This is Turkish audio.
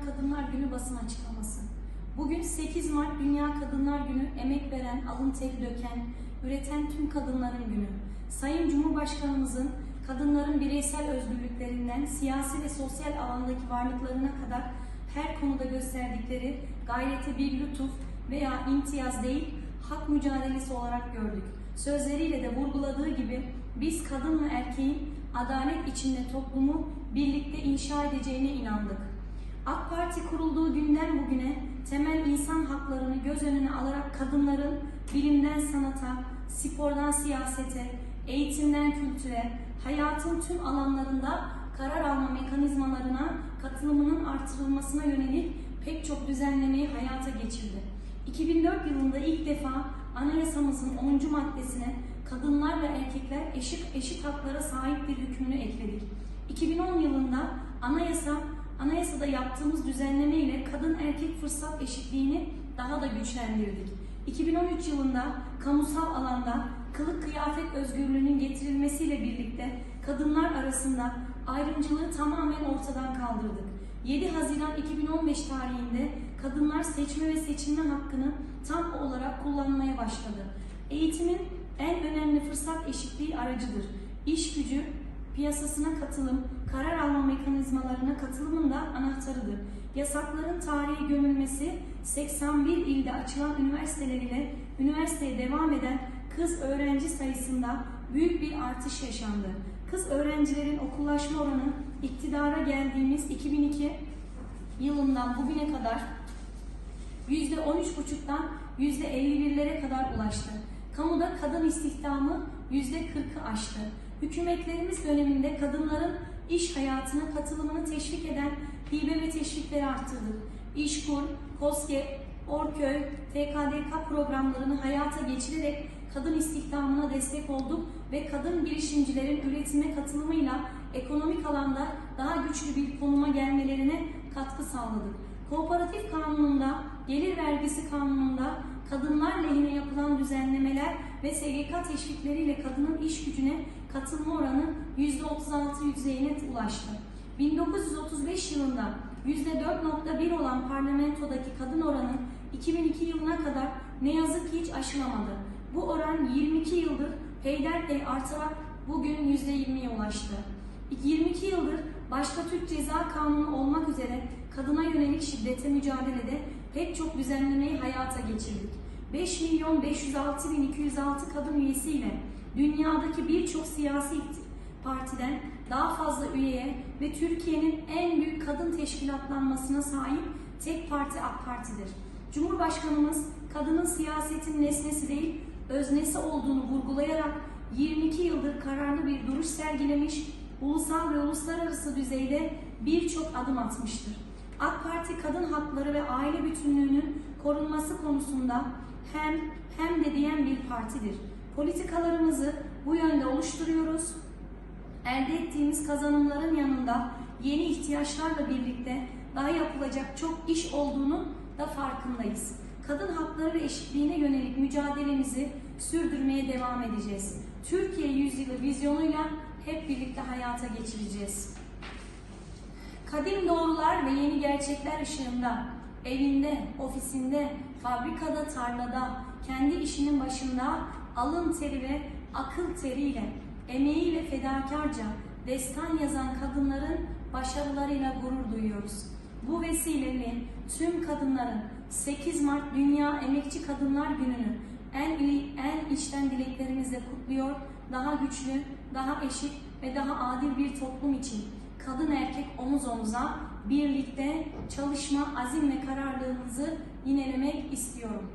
Kadınlar Günü basın açıklaması. Bugün 8 Mart Dünya Kadınlar Günü emek veren, alın teri döken, üreten tüm kadınların günü. Sayın Cumhurbaşkanımızın kadınların bireysel özgürlüklerinden siyasi ve sosyal alandaki varlıklarına kadar her konuda gösterdikleri gayreti bir lütuf veya imtiyaz değil, hak mücadelesi olarak gördük. Sözleriyle de vurguladığı gibi biz kadın ve erkeğin adalet içinde toplumu birlikte inşa edeceğine inandık. AK Parti kurulduğu günden bugüne temel insan haklarını göz önüne alarak kadınların bilimden sanata, spordan siyasete, eğitimden kültüre, hayatın tüm alanlarında karar alma mekanizmalarına katılımının artırılmasına yönelik pek çok düzenlemeyi hayata geçirdi. 2004 yılında ilk defa anayasamızın 10. maddesine kadınlar ve erkekler eşit eşit haklara sahiptir hükmünü ekledik. 2010 yılında anayasa anayasada yaptığımız düzenleme ile kadın erkek fırsat eşitliğini daha da güçlendirdik. 2013 yılında kamusal alanda kılık kıyafet özgürlüğünün getirilmesiyle birlikte kadınlar arasında ayrımcılığı tamamen ortadan kaldırdık. 7 Haziran 2015 tarihinde kadınlar seçme ve seçilme hakkını tam olarak kullanmaya başladı. Eğitimin en önemli fırsat eşitliği aracıdır. İş gücü piyasasına katılım, karar alma mekanizmalarına katılımın da anahtarıdır. Yasakların tarihe gömülmesi, 81 ilde açılan üniversiteler ile üniversiteye devam eden kız öğrenci sayısında büyük bir artış yaşandı. Kız öğrencilerin okullaşma oranı iktidara geldiğimiz 2002 yılından bugüne kadar %13,5'tan %51'lere kadar ulaştı. Kamuda kadın istihdamı %40'ı aştı. Hükümetlerimiz döneminde kadınların iş hayatına katılımını teşvik eden hibe ve teşvikleri arttırdık. İşkur, KOSGE, Orköy, TKDK programlarını hayata geçirerek kadın istihdamına destek olduk ve kadın girişimcilerin üretime katılımıyla ekonomik alanda daha güçlü bir konuma gelmelerine katkı sağladık. Kooperatif kanununda, gelir vergisi kanununda kadınlar lehine yapılan düzenlemeler ve SGK teşvikleriyle kadının iş gücüne katılma oranı %36 düzeyine ulaştı. 1935 yılında %4.1 olan parlamentodaki kadın oranı 2002 yılına kadar ne yazık ki hiç aşılamadı. Bu oran 22 yıldır peyderpey artarak bugün %20'ye ulaştı. 22 yıldır başta Türk Ceza Kanunu olmak üzere kadına yönelik şiddete mücadelede pek çok düzenlemeyi hayata geçirdik. 5 milyon 506 bin 206 kadın üyesiyle dünyadaki birçok siyasi partiden daha fazla üyeye ve Türkiye'nin en büyük kadın teşkilatlanmasına sahip tek parti AK Parti'dir. Cumhurbaşkanımız kadının siyasetin nesnesi değil, öznesi olduğunu vurgulayarak 22 yıldır kararlı bir duruş sergilemiş, ulusal ve uluslararası düzeyde birçok adım atmıştır. AK Parti kadın hakları ve aile bütünlüğünün korunması konusunda hem hem de diyen bir partidir. Politikalarımızı bu yönde oluşturuyoruz. Elde ettiğimiz kazanımların yanında yeni ihtiyaçlarla birlikte daha yapılacak çok iş olduğunu da farkındayız. Kadın hakları ve eşitliğine yönelik mücadelemizi sürdürmeye devam edeceğiz. Türkiye yüzyılı vizyonuyla hep birlikte hayata geçireceğiz. Kadim doğrular ve yeni gerçekler ışığında evinde, ofisinde, fabrikada, tarlada, kendi işinin başında alın teri ve akıl teriyle, emeğiyle fedakarca destan yazan kadınların başarılarıyla gurur duyuyoruz. Bu vesileyle tüm kadınların 8 Mart Dünya Emekçi Kadınlar Günü'nü en, en içten dileklerimizle kutluyor. Daha güçlü, daha eşit ve daha adil bir toplum için kadın erkek omuz omuza birlikte çalışma azim ve kararlılığımızı yinelemek istiyorum.